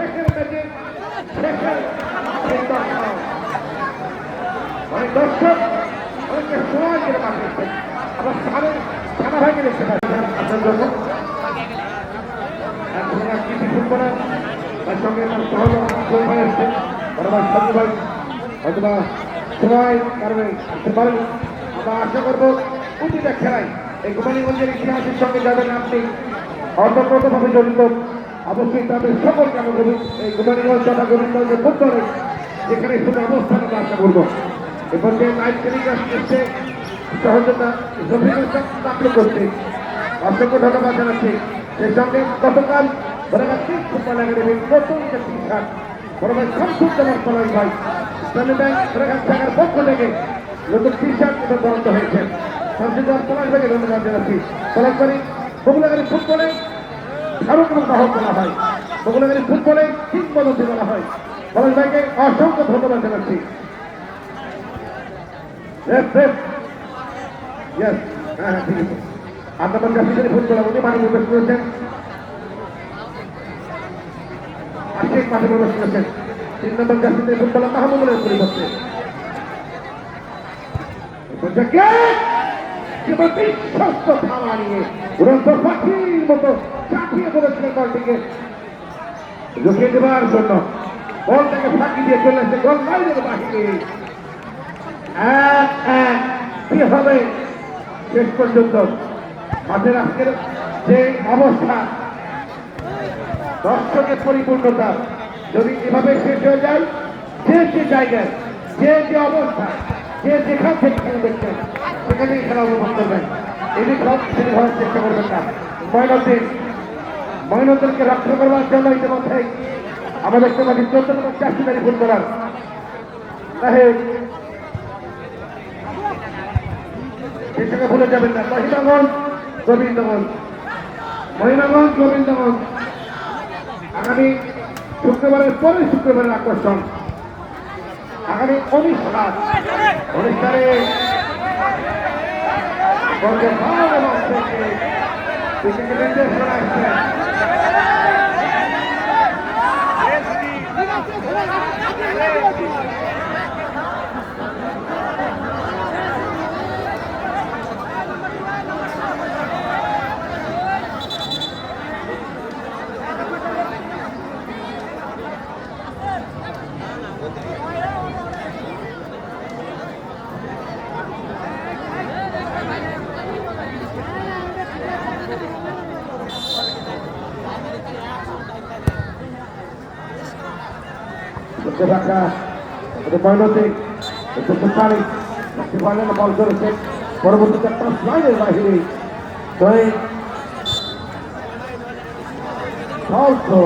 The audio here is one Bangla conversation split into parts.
মাঠে আবার পাচ্ছেন আপনার জন্য এখন আর কিছু ফুটবলার তার সঙ্গে তার হয়তোবা সময় কারণে আসতে পারেন। আমরা আশা করব প্রতিটা খেলায় এই গোপালীগঞ্জের ইতিহাসের সঙ্গে যাদের জড়িত অবশ্যই তাদের সকলকে আমি করি এই গোপালীগঞ্জ তথা গোবিন্দগঞ্জের ফুটবলে যেখানে শুধু অবস্থান আমরা আশা করব। এরপর যে লাইভ টেলিগ্রাফ এসছে সহযোগিতা জমির করছে অসংখ্য ধন্যবাদ জানাচ্ছি। সেই সঙ্গে গতকাল ধন্যবাদ জানাচ্ছি। করি ফুটবলে এবং বাহক বলা হয় বগুলাগাড়ি ফুটবলে কিংবদন্তি বলা হয় পলাই ভাইকে অসংখ্য ধন্যবাদ জানাচ্ছি। হ্যাঁ হ্যাঁ ঠিক আছে। যদি ফোন করলাম উনি মাঠে প্রবেশ তিন নম্বর ফোন করলাম মাহমুদুলের পরিবর্তে। কেবল বিশ্বস্ত পড়েছিলেন বলটিকে রুখিয়ে দেওয়ার জন্য। বলটাকে ফাঁকি দিয়ে চলে এসে গোল বাইরের বাহিনী এক এক, কি হবে? শেষ পর্যন্ত মাঠের আজকের যে অবস্থা, দর্শকের পরিপূর্ণতা, যদি এভাবে শেষ হয়ে যায়, যে যে জায়গায়, যে যে অবস্থা, যে যেখান থেকে খেলা দেখছেন, সেখানেই খেলা অনুভব করবেন। এদিক হোক সেদিক হওয়ার চেষ্টা করবেন না। ময়নদ্দিনকে রক্ষা করবার জন্য ইতিমধ্যে দেখতে পাচ্ছি চোদ্দ চাষিদারি ফুটবলার সাহেব সেটাকে ভুলে যাবেন না। মহিমাগঞ্জ গোবিন্দগঞ্জ মহিমাগঞ্জ গোবিন্দগঞ্জ আগামী শুক্রবারের পরে শুক্রবারের আকর্ষণ, আগামী উনিশ সাত উনিশ তারিখ করতে থাকা এটা ময়নতিক একটু সুপারি সুপারি বল করেছে পরবর্তীতে একটা লাইনের বাহিরে তবে ফালতো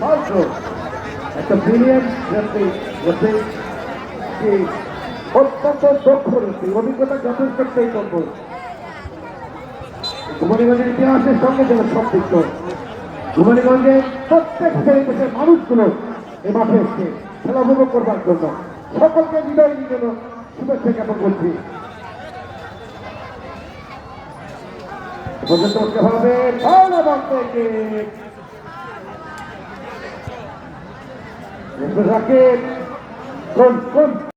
ফালতো একটা রেফারি রেফারি কি অত্যন্ত দক্ষ রেফারি অভিজ্ঞতা যথেষ্ট সেই করব। কুমারীগঞ্জের ইতিহাসের সঙ্গে যেন সম্পৃক্ত। কুমারীগঞ্জের প্রত্যেক শ্রেণি মানুষগুলো এ মাঠে এসছে। খেলা উপভোগ করবার জন্য। সকলকে হৃদয় জন্য শুভেচ্ছা জ্ঞাপন করছি। হবে ভালো রাকেব কোন কোন?